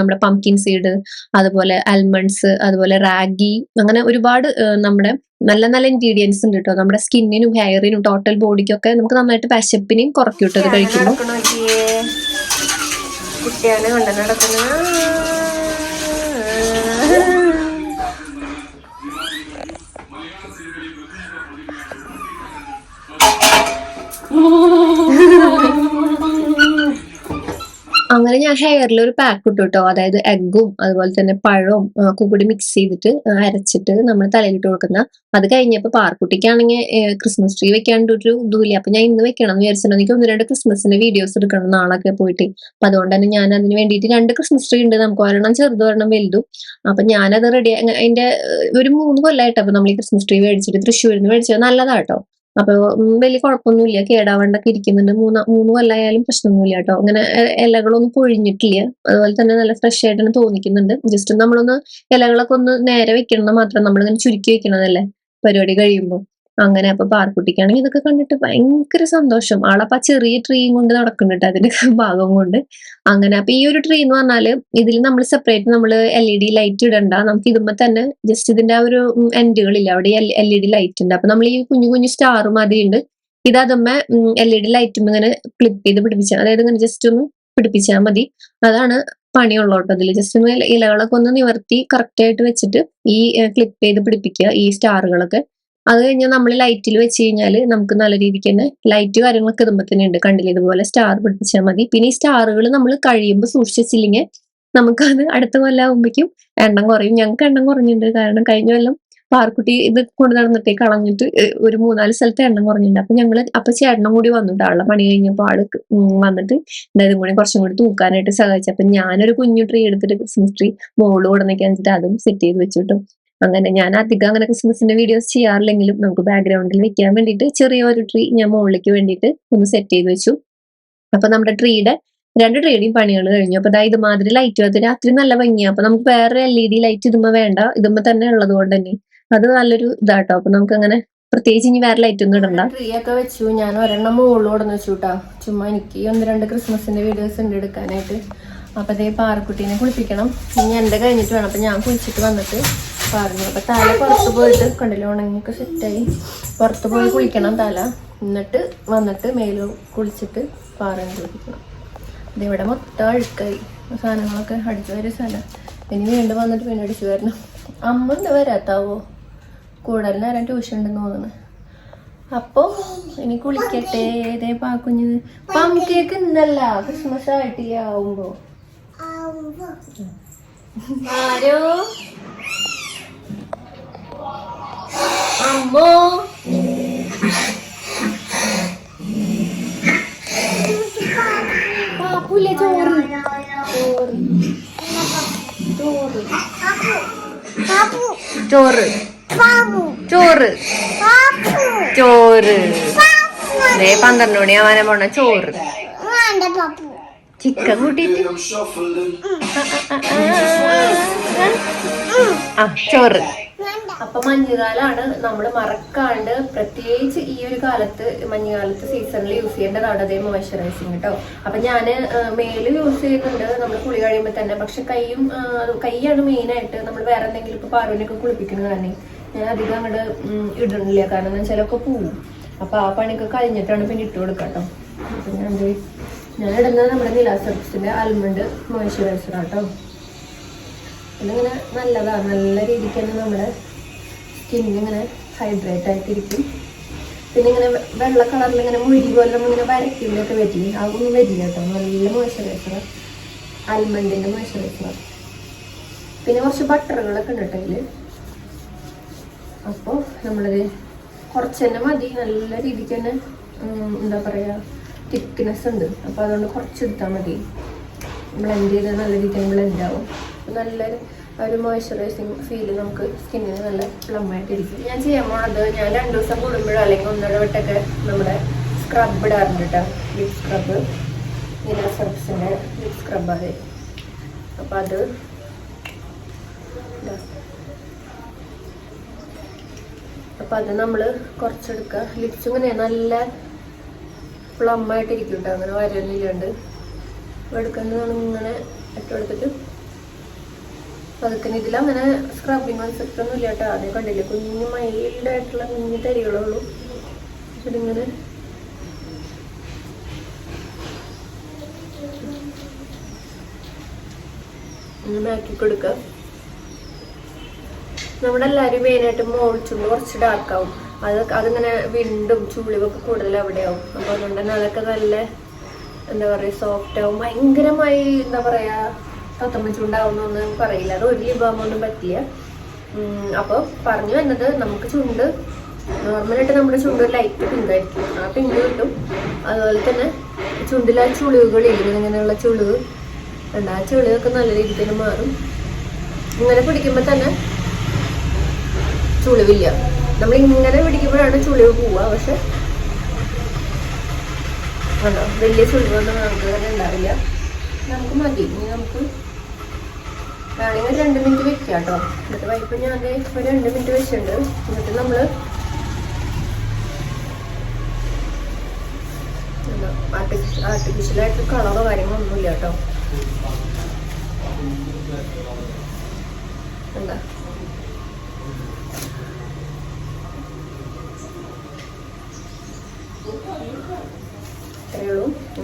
നമ്മുടെ പംകിൻ സീഡ് അതുപോലെ അൽമണ്ട്സ് അതുപോലെ റാഗി അങ്ങനെ ഒരുപാട് നമ്മുടെ നല്ല നല്ല ഇൻഗ്രീഡിയൻസ് ഉണ്ട് കേട്ടോ നമ്മുടെ സ്കിന്നിനും ഹെയറിനും ടോട്ടൽ ബോഡിക്കൊക്കെ നമുക്ക് നന്നായിട്ട് കേട്ടോ ഇത് കഴിക്കുമ്പോൾ കുട്ടിയാണ് കൊണ്ട് നടക്കുന്നത് അങ്ങനെ ഞാൻ ഹെയറിൽ ഒരു പാക്ക് ഇട്ടു കേട്ടോ അതായത് എഗ്ഗും അതുപോലെ തന്നെ പഴവും ഒക്കെ കൂടി മിക്സ് ചെയ്തിട്ട് അരച്ചിട്ട് നമ്മൾ തലയിലിട്ട് കൊടുക്കുന്ന. അത് കഴിഞ്ഞപ്പോൾ പാർക്കുട്ടിക്കാണെങ്കിൽ ക്രിസ്മസ് ട്രീ വെക്കാണ്ട് ഒരു ഇതുമില്ല. അപ്പൊ ഞാൻ ഇന്ന് വെക്കണം എന്ന് വിചാരിച്ചിട്ടുണ്ട് എനിക്ക് ഒന്ന് രണ്ട് ക്രിസ്മസിന്റെ വീഡിയോസ് എടുക്കണം നാളൊക്കെ പോയിട്ട്. അപ്പൊ അതുകൊണ്ട് തന്നെ ഞാൻ അതിന് വേണ്ടിയിട്ട് രണ്ട് ക്രിസ്മസ് ട്രീ ഉണ്ട്. നമുക്ക് ഒരെണ്ണം ചെറുത് ഒരെണ്ണം വലുതും. അപ്പൊ ഞാനത് റെഡി അതിന്റെ ഒരു മൂന്ന് കൊല്ലമായിട്ട് അപ്പൊ നമ്മൾ ഈ ക്രിസ്മസ് ട്രീ മേടിച്ചിട്ട് തൃശ്ശൂരിൽ നിന്ന് മേടിച്ചത് നല്ലതാട്ടോ. അപ്പൊ വലിയ കുഴപ്പമൊന്നുമില്ല. കേടാവണ്ടൊക്കെ ഇരിക്കുന്നുണ്ട്. മൂന്ന് മൂന്ന് കൊല്ലായാലും പ്രശ്നമൊന്നുമില്ല കേട്ടോ. അങ്ങനെ ഇലകളൊന്നും പൊഴിഞ്ഞിട്ടില്ല. അതുപോലെ തന്നെ നല്ല ഫ്രഷ് ആയിട്ടാണ് തോന്നിക്കുന്നുണ്ട്. ജസ്റ്റ് നമ്മളൊന്ന് ഇലകളൊക്കെ ഒന്ന് നേരെ വെക്കണം മാത്രം നമ്മളിങ്ങനെ ചുരുക്കി വെക്കണതല്ലേ? പരിപാടി കഴിയുമ്പോൾ അങ്ങനെ അപ്പൊ പാർക്കുട്ടിക്കാണെങ്കിൽ ഇതൊക്കെ കണ്ടിട്ട് ഭയങ്കര സന്തോഷം. ആളപ്പ ചെറിയ ട്രീയും കൊണ്ട് നടക്കുന്നുണ്ട്. അതിന്റെ ഭാഗം കൊണ്ട്. അങ്ങനെ അപ്പൊ ഈ ഒരു ട്രീ എന്ന് പറഞ്ഞാൽ ഇതിൽ നമ്മൾ സെപ്പറേറ്റ് നമ്മൾ എൽ ഇ ഡി ലൈറ്റ് ഇടണ്ട. നമുക്ക് ഇതുമ്പോ തന്നെ ജസ്റ്റ് ഇതിന്റെ ആ ഒരു എൻഡുകളില്ല അവിടെ എൽ ഇ ഡി ലൈറ്റ് ഉണ്ട് അപ്പൊ നമ്മൾ ഈ കുഞ്ഞു കുഞ്ഞു സ്റ്റാർ മാതിരി ഉണ്ട് ഇത് അതുമ്മ എൽ ഇ ഡി ലൈറ്റും ഇങ്ങനെ ക്ലിപ്പ് ചെയ്ത് പിടിപ്പിച്ചാൽ അതായത് ഇങ്ങനെ ജസ്റ്റ് ഒന്ന് പിടിപ്പിച്ചാൽ മതി. അതാണ് പണിയുള്ളൂ അതിൽ ജസ്റ്റ് ഒന്ന് ഇല- ഇലകളൊക്കെ ഒന്ന് നിവർത്തി കറക്റ്റ് ആയിട്ട് വെച്ചിട്ട് ഈ ക്ലിപ്പ് ചെയ്ത് പിടിപ്പിക്കുക ഈ സ്റ്റാറുകളൊക്കെ അത് കഴിഞ്ഞാൽ നമ്മൾ ലൈറ്റിൽ വെച്ച് കഴിഞ്ഞാൽ നമുക്ക് നല്ല രീതിക്ക് തന്നെ ലൈറ്റ് കാര്യങ്ങളൊക്കെ ഇതുമ്പോൾ തന്നെ ഉണ്ട്. കണ്ടില്ല? ഇതുപോലെ സ്റ്റാർ പിടിപ്പിച്ചാൽ മതി. പിന്നെ ഈ സ്റ്റാറുകൾ നമ്മൾ കഴിയുമ്പോൾ സൂക്ഷിച്ചില്ലെങ്കിൽ നമുക്കത് അടുത്ത കൊല്ലം ആകുമ്പോഴേക്കും എണ്ണം കുറയും. ഞങ്ങൾക്ക് എണ്ണം കുറഞ്ഞിട്ടുണ്ട്. കാരണം കഴിഞ്ഞ കൊല്ലം പാർക്കുട്ടി ഇത് കൊണ്ട് നടന്നിട്ടേ കളഞ്ഞിട്ട് ഒരു മൂന്നാൽ സ്ഥലത്ത് എണ്ണം കുറഞ്ഞിട്ടുണ്ട്. അപ്പൊ ഞങ്ങൾ അപ്പൊ ചേട്ടനും കൂടി വന്നിട്ട് ആളുടെ പണി കഴിഞ്ഞപ്പോൾ ആൾ വന്നിട്ട് ഇതും കൂടി കുറച്ചും കൂടി തൂക്കാനായിട്ട് സഹായിച്ചു. അപ്പൊ ഞാനൊരു കുഞ്ഞു ട്രീ എടുത്തിട്ട് ക്രിസ്മസ് ട്രീ മോൾ കൊടുന്നൊക്കെ വെച്ചിട്ട് അതും സെറ്റ് ചെയ്ത് വെച്ചിട്ടും. അങ്ങനെ ഞാൻ അധികം അങ്ങനെ ക്രിസ്മസിന്റെ വീഡിയോസ് ചെയ്യാറില്ലെങ്കിലും നമുക്ക് ബാക്ക്ഗ്രൗണ്ടിൽ വെക്കാൻ വേണ്ടിയിട്ട് ചെറിയൊരു ട്രീ ഞാൻ മുകളിലേക്ക് വേണ്ടിയിട്ട് ഒന്ന് സെറ്റ് ചെയ്ത് വെച്ചു. അപ്പൊ നമ്മുടെ ട്രീയുടെ രണ്ട് ട്രീയുടെയും പണികൾ കഴിഞ്ഞു. അപ്പൊ ദാ മാതിരി ലൈറ്റ് അത് രാത്രി നല്ല ഭംഗിയാണ് അപ്പൊ നമുക്ക് വേറെ എൽ ഇ ഡി ലൈറ്റ് ഇതുമ്പോ വേണ്ട. ഇതുമ്പോ തന്നെ ഉള്ളത് കൊണ്ട് തന്നെ. അത് നല്ലൊരു ഇതാട്ടോ. അപ്പൊ നമുക്ക് അങ്ങനെ പ്രത്യേകിച്ച് ഇനി വേറെ ലൈറ്റ് ഒന്നും ഇടണ്ട. ട്രീ ഒക്കെ വെച്ചു. ഞാൻ ഒരെണ്ണം മുകളിൽ വെച്ചു കേട്ടോ ചുമ്മാ എനിക്ക് ഒന്ന് രണ്ട് ക്രിസ്മസിന്റെ വീഡിയോസ് ഉണ്ട് എടുക്കാനായിട്ട്. അപ്പൊ അതേ പാറക്കുട്ടീനെ കുളിപ്പിക്കണം. ഇനി എന്റെ കഴിഞ്ഞിട്ട് വേണം. അപ്പൊ ഞാൻ കുളിച്ചിട്ട് വന്നിട്ട് പറഞ്ഞു അപ്പൊ തല പുറത്ത് പോയിട്ട് കണ്ടില്ല ഉണങ്ങിയൊക്കെ സെറ്റായി. പുറത്ത് പോയി കുളിക്കണം തല. എന്നിട്ട് വന്നിട്ട് മേൽ കുളിച്ചിട്ട് പാറയും കുളിപ്പിക്കണം ഇതിവിടെ മൊത്തം അഴുക്കായി. സാധനങ്ങളൊക്കെ അടിച്ചു വരും സ്ഥലം ഇനി വീണ്ടും വന്നിട്ട് പിന്നെ അടിച്ചു വരണം. അമ്മ എന്താ വരാത്താവോ? കൂടുതൽ നേരം ട്യൂഷൻ ഉണ്ടെന്ന് തോന്നുന്നു. അപ്പൊ ഇനി കുളിക്കട്ടെ. ഏതേ പാക്കുഞ്ഞ് പം കേക്ക് ഇന്നല്ല. ക്രിസ്മസ് ആയിട്ട് ആവുമ്പോ. ആരോ? അമ്മോ പാപ്പുല്ലേ ചോറ്. ചോറ്. ചോറ്. ചോറ്. ചോറ് ദേ പന്ത്രണ്ട് മണിയാവാനെ പോണ. ചോറ്. ചിക്കൻ കൂട്ടിട്ട് ആ ചോറ്. അപ്പൊ മഞ്ഞുകാലാണ് നമ്മൾ മറക്കാണ്ട് പ്രത്യേകിച്ച് ഈ ഒരു കാലത്ത് മഞ്ഞുകാലത്ത് സീസണിൽ യൂസ് ചെയ്യേണ്ടതാണ് അതേ മോയ്സ്ചറൈസിങ് കേട്ടോ അപ്പൊ ആ, മേൽ യൂസ് ചെയ്യുന്നുണ്ട് നമ്മൾ കുളി കഴിയുമ്പോൾ തന്നെ. പക്ഷെ കൈയും കൈയാണ് മെയിൻ ആയിട്ട് നമ്മൾ വേറെ എന്തെങ്കിലും ഇപ്പൊ പാറുവിനൊക്കെ കുളിപ്പിക്കുന്നത് തന്നെ ഞാൻ അധികം അങ്ങോട്ട് ഇടുന്നില്ല. കാരണം എന്ന് വെച്ചാൽ ഒക്കെ പോവും. അപ്പൊ ആ പണിയൊക്കെ കഴിഞ്ഞിട്ടാണ് പിന്നെ ഇട്ട് കൊടുക്കാം കേട്ടോ ഞാൻ ഞാൻ ഇടുന്നത് നമ്മുടെ നിലാസർസിന്റെ ആൽമണ്ട് മോയ്സ്ചറൈസർ കേട്ടോ ഇതിങ്ങനെ നല്ലതാണ് നല്ല രീതിക്ക് തന്നെ നമ്മുടെ സ്കിന്നിങ്ങനെ ഹൈഡ്രേറ്റ് ആയിട്ടിരിക്കും. പിന്നെ ഇങ്ങനെ വെള്ള കളറിൽ ഇങ്ങനെ മുഴി പോലെ നമ്മളിങ്ങനെ വരയ്ക്കുമ്പോഴൊക്കെ വരില്ലേ? അതൊന്നും വരില്ല കേട്ടോ. നല്ല മോയ്സ്ചറൈസർ അൽമണ്ടിന്റെ മോയ്സ്ചറൈസർ പിന്നെ കുറച്ച് ബട്ടറുകളൊക്കെ ഉണ്ട് കേട്ടോ ഇതിൽ. അപ്പോൾ നമ്മളത് കുറച്ച് തന്നെ മതി. നല്ല രീതിക്ക് തന്നെ എന്താ പറയുക തിക്നെസ് ഉണ്ട്. അപ്പോൾ അതുകൊണ്ട് കുറച്ച് എടുത്താൽ മതി. ബ്ലെൻഡ് ചെയ്ത് നല്ല രീതിക്ക് ബ്ലെൻഡ് ആവും. നല്ലൊരു ഒരു മോയ്സ്ചറൈസിങ് ഫീൽ നമുക്ക് സ്കിന്നിന് നല്ല പ്ലം ഞാൻ ചെയ്യാൻ പോണത് ഞാൻ രണ്ട് ദിവസം കൂടുമ്പോഴോ അല്ലെങ്കിൽ ഒന്നര വട്ടൊക്കെ നമ്മുടെ സ്ക്രബ് ഇടാറുണ്ട് കേട്ടോ ലിപ് സ്ക്രബ് നില സർഫ്സിന്റെ ലിപ് സ്ക്രബ് അത് അപ്പോൾ അത് അപ്പോൾ അപ്പൊ അത് നമ്മൾ കുറച്ചെടുക്കുക. ലിപ്സ് ഇങ്ങനെ നല്ല പ്ലം ആയിട്ടിരിക്കും കേട്ടോ അങ്ങനെ വരലില്ലാണ്ട്. എടുക്കുന്നതാണ് ഇങ്ങനെ ഇട്ടെടുത്തിട്ട് പതുക്കെ ഇതിലങ്ങനെ സ്ക്രബിങ് കൺസെപ്റ്റ് ഒന്നും ഇല്ല കേട്ടോ. ആദ്യം കണ്ടില്ലേ? കുഞ്ഞു മൈൽഡായിട്ടുള്ള കുഞ്ഞ് തരികളുള്ളൂ. ഇതിങ്ങനെ ഇങ്ങനെ ആക്കി കൊടുക്കുക നമ്മുടെ എല്ലാവരും മെയിനായിട്ട് ചുണ്ട് കുറച്ച് ഡാർക്ക് ആവും. അത് അതിങ്ങനെ വിണ്ടും ചുളിവൊക്കെ കൂടുതൽ അവിടെയാവും. അപ്പോൾ അതുകൊണ്ട് തന്നെ അതൊക്കെ നല്ല എന്താ പറയുക സോഫ്റ്റ് ആവും. ഭയങ്കരമായി എന്താ പറയാ തത്തമ്മ ചുണ്ടാവുന്നൊന്നും പറയില്ല. അത് ഒരു വിഭവമൊന്നും പറ്റില്ല. അപ്പോൾ പറഞ്ഞു വന്നത് നമുക്ക് ചുണ്ട് നോർമലായിട്ട് നമ്മുടെ ചുണ്ട് ലൈറ്റ് പിങ്ക് ആയിരിക്കും. ആ പിങ്ക് കിട്ടും. അതുപോലെ തന്നെ ചുണ്ടിലെ ആ ചുളിവുകളില്ല ഇങ്ങനെയുള്ള ചുളിവ്. ഉണ്ട് ആ ചുളിവൊക്കെ നല്ല രീതിയിൽ തന്നെ മാറും. ഇങ്ങനെ പിടിക്കുമ്പോൾ തന്നെ ചുളിവില്ല. നമ്മൾ ഇങ്ങനെ പിടിക്കുമ്പോഴാണ് ചുളിവ് പോവുക. പക്ഷെ വലിയ ചുളിവൊന്നും നമുക്ക് തന്നെ ഉണ്ടാവില്ല. നമുക്ക് മതി. ഇനി നമുക്ക് ഒരു രണ്ട് മിനിറ്റ് വെക്കുക കേട്ടോ. എന്നിട്ട് വൈപ്പ് ഞാൻ ഇപ്പൊ ഒരു രണ്ട് മിനിറ്റ് വെച്ചിട്ടുണ്ട്. എന്നിട്ട് നമ്മൾ ആർട്ടിഫിഷ്യലായിട്ട് കളറോ കാര്യങ്ങളൊന്നുമില്ല കേട്ടോ. എന്താ?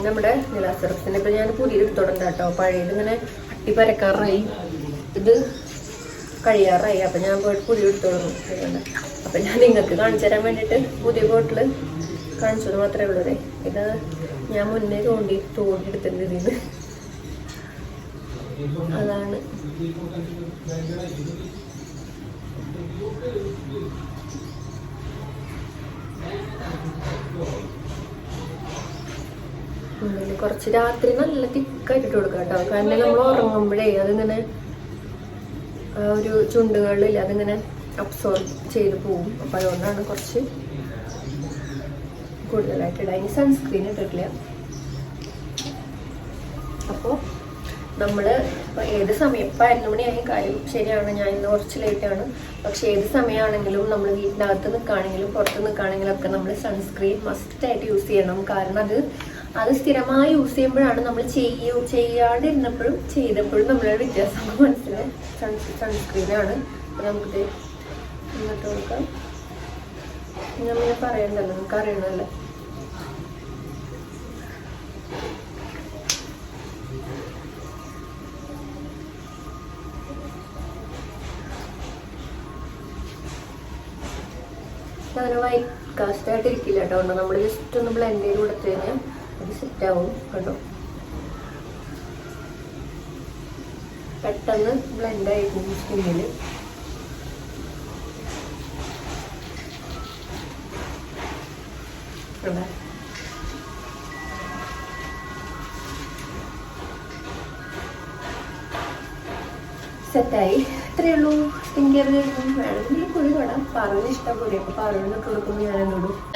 നമ്മുടെ നിലാസറക്സിനെ ഇപ്പൊ ഞാൻ പുതിയ തുടങ്ങാട്ടോ കേട്ടോ. പഴയത് ഇങ്ങനെ അട്ടി പരക്കാറായി ഇത് കഴിയാറായി. അപ്പം ഞാൻ പോയിട്ട് പുതിയ എടുത്തോളൂ അപ്പം ഞാൻ നിങ്ങൾക്ക് കാണിച്ചു തരാൻ വേണ്ടിയിട്ട് പുതിയ ബോട്ടിൽ കാണിച്ചത് മാത്രമേ ഉള്ളൂ. ഇത് ഞാൻ മുന്നേ തോണ്ടി തോണ്ടി എടുത്തിട്ടുണ്ട് ഇതിന് അതാണ്. കുറച്ച് രാത്രി നല്ല തിക്കായിട്ട് ഇട്ട് കൊടുക്കുക കേട്ടോ. കാരണം നമ്മൾ ഉറങ്ങുമ്പോഴേ അതിങ്ങനെ ഒരു ചുണ്ടുകളിൽ അതിങ്ങനെ അബ്സോർബ് ചെയ്ത് പോവും. അപ്പം അതുകൊണ്ടാണ് കുറച്ച് കൂടുതലായിട്ട് ഇനി സൺസ്ക്രീൻ ഇട്ടിട്ടില്ല. അപ്പോൾ നമ്മൾ ഏത് സമയം ഇപ്പം മണിയായി കാര്യം ശരിയാണ്. ഞാൻ ഇന്ന് കുറച്ച് ലേറ്റാണ് പക്ഷെ ഏത് സമയമാണെങ്കിലും നമ്മൾ വീട്ടിനകത്ത് നിൽക്കുകയാണെങ്കിലും പുറത്ത് നിൽക്കുകയാണെങ്കിലും ഒക്കെ നമ്മൾ സൺസ്ക്രീൻ മസ്റ്റായിട്ട് യൂസ് ചെയ്യണം. കാരണം അത് അത് സ്ഥിരമായി യൂസ് ചെയ്യുമ്പോഴാണ് നമ്മൾ ചെയ്യൂ ചെയ്യാണ്ടിരുന്നപ്പോഴും ചെയ്തപ്പോഴും നമ്മളൊരു വ്യത്യാസം മനസ്സിലായി. സൺ സൺസ്ക്രീനാണ് നമുക്ക് ഇങ്ങോട്ട് കൊടുക്കാം. ഞാൻ പറയണ്ടല്ലോ നമുക്ക് അറിയണമല്ലോ. അങ്ങനെ വൈറ്റ് കാസ്റ്റ് ആയിട്ട് ഇരിക്കില്ല കേട്ടോ നമ്മൾ ജസ്റ്റ് ഒന്ന് ബ്ലെൻഡ് ചെയ്ത് കൊടുത്തു കഴിഞ്ഞാൽ അത് സെറ്റാവും കേട്ടോ പെട്ടെന്ന് ബ്ലെൻഡ് പോകും സ്കിന്നിൽ സെറ്റായി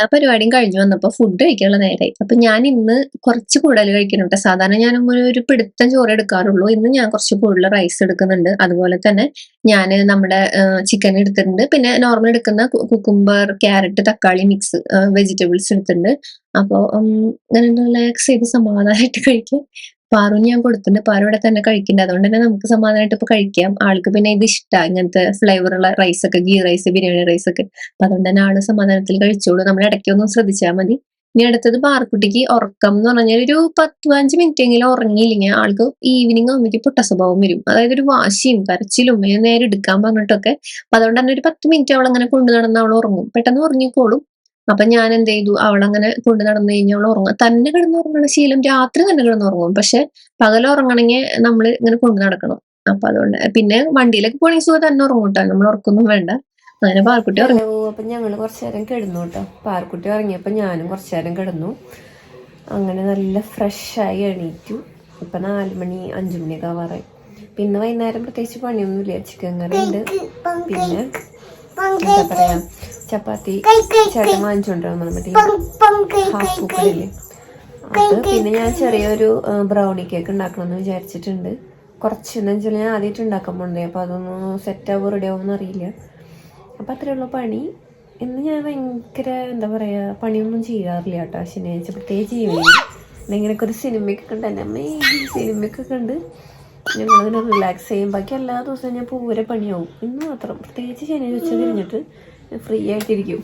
ആ പരിപാടിയും കഴിഞ്ഞു വന്നപ്പോ ഫുഡ് കഴിക്കാനുള്ള നേരായി. അപ്പൊ ഞാൻ ഇന്ന് കുറച്ച് കൂടുതൽ കഴിക്കുന്നുണ്ട് സാധാരണ ഞാൻ ഒരു പിടുത്തം ചോറ് എടുക്കാറുള്ളൂ. ഇന്ന് ഞാൻ കുറച്ച് കൂടുതൽ റൈസ് എടുക്കുന്നുണ്ട്. അതുപോലെ തന്നെ ഞാൻ നമ്മുടെ ചിക്കൻ എടുത്തിട്ടുണ്ട്. പിന്നെ നോർമൽ എടുക്കുന്ന കുക്കുംബർ ക്യാരറ്റ് തക്കാളി മിക്സ് വെജിറ്റബിൾസ് എടുത്തിട്ടുണ്ട്. അപ്പോൾ അങ്ങനെ റിലാക്സ് ചെയ്ത് സമാധാനമായിട്ട് കഴിക്കാം. പാറു ഞാൻ കൊടുത്തിട്ടുണ്ട്. പാറു ഇവിടെ തന്നെ കഴിക്കുന്നുണ്ട് അതുകൊണ്ട് തന്നെ നമുക്ക് സമാധാനമായിട്ട് ഇപ്പൊ കഴിക്കാം. ആൾക്ക് പിന്നെ ഇത് ഇഷ്ടമാണ് ഇങ്ങനത്തെ ഫ്ലേവറുള്ള റൈസ് ഒക്കെ ഗീ റൈസ് ബിരിയാണി റൈസ് ഒക്കെ. അപ്പൊ അതുകൊണ്ട് തന്നെ ആൾ സമാധാനത്തിൽ കഴിച്ചോളൂ. നമ്മൾ ഇടയ്ക്ക് ഒന്ന് ശ്രദ്ധിച്ചാൽ മതി. ഇനി അടുത്തത് പാർക്കുട്ടിക്ക് ഉറക്കം എന്ന് പറഞ്ഞാൽ ഒരു പത്ത് പതിനഞ്ച് മിനിറ്റ് എങ്കിലും ഉറങ്ങിയില്ലെങ്കിൽ ആൾക്ക് ഈവനിങ് ആകുമ്പോൾ പൊട്ട സ്വഭാവം വരും. അതായത് ഒരു വാശിയും കരച്ചിലും നേരെ എടുക്കാൻ പറഞ്ഞിട്ടൊക്കെ. അപ്പൊ അതുകൊണ്ട് തന്നെ ഒരു പത്ത് മിനിറ്റ് അവൾ അങ്ങനെ കൊണ്ടു നടന്ന് അവൾ ഉറങ്ങും. പെട്ടെന്ന് ഉറങ്ങിക്കോളും. അപ്പൊ ഞാൻ എന്ത് ചെയ്തു? അവളങ്ങനെ കൊണ്ട് നടന്നു കഴിഞ്ഞാൽ അവൾ ഉറങ്ങും തന്നെ കിടന്നുറങ്ങണ. ശീലം രാത്രി തന്നെ കിടന്നുറങ്ങും. പക്ഷെ പകൽ ഉറങ്ങണമെങ്കിൽ നമ്മൾ ഇങ്ങനെ കൊണ്ടു നടക്കണം. അപ്പൊ അതുകൊണ്ട് പിന്നെ വണ്ടിയിലേക്ക് പോണെങ്കിൽ സുഖം തന്നെ ഉറങ്ങും കേട്ടോ നമ്മൾ ഉറക്കൊന്നും വേണ്ട. അങ്ങനെ പാർക്കുട്ടി ഉറങ്ങി. ഹലോ അപ്പൊ ഞങ്ങൾ കുറച്ചു നേരം കിടന്നു കേട്ടോ. പാർക്കുട്ടി ഇറങ്ങിയപ്പോൾ ഞാനും കുറച്ചു നേരം കിടന്നു. അങ്ങനെ നല്ല ഫ്രഷ് ആയി എണീറ്റു. ഇപ്പൊ നാല് മണി അഞ്ചു മണിയൊക്കെ ആവാറായി. പിന്നെ വൈകുന്നേരം പ്രത്യേകിച്ച് പണിയൊന്നുമില്ല. ചിക്കൻ കറി ഉണ്ട് പിന്നെ എന്താ പറയാ? ചപ്പാത്തി ചേട്ടൻ വാങ്ങിച്ചോണ്ടിരുന്നു മറ്റേ ഹാഫ് കുക്കറില്ലേ അത് പിന്നെ ഞാൻ ചെറിയൊരു ബ്രൗണി കേക്ക് ഉണ്ടാക്കണമെന്ന് വിചാരിച്ചിട്ടുണ്ട്. കുറച്ച് എന്ന് വെച്ചാൽ ഞാൻ ആദ്യമായിട്ട് ഉണ്ടാക്കാൻ പോണ്ടേ അപ്പോൾ അതൊന്ന് സെറ്റ് ആവുമോ റെഡി ആവുമെന്ന് അറിയില്ല അപ്പം അത്രയുള്ള പണി. ഇന്ന് ഞാൻ ഭയങ്കര എന്താ പറയുക പണിയൊന്നും ചെയ്യാറില്ല കേട്ടോ. ശനിയാഴ്ച പ്രത്യേകിച്ച് ചെയ്യുന്നില്ല ഇങ്ങനെയൊക്കെ ഒരു സിനിമയൊക്കെ കണ്ട്. എന്റെ അമ്മ സിനിമയൊക്കെ കണ്ട്. ഞങ്ങളതിനെ റിലാക്സ് ചെയ്യും. ബാക്കി എല്ലാ ദിവസവും ഞാൻ പൂരെ പണിയാവും. ഇന്ന് മാത്രം. പ്രത്യേകിച്ച് ശനിയാഴ്ച ഉച്ച തിരിഞ്ഞിട്ട് ഫ്രീ ആയിട്ടിരിക്കും.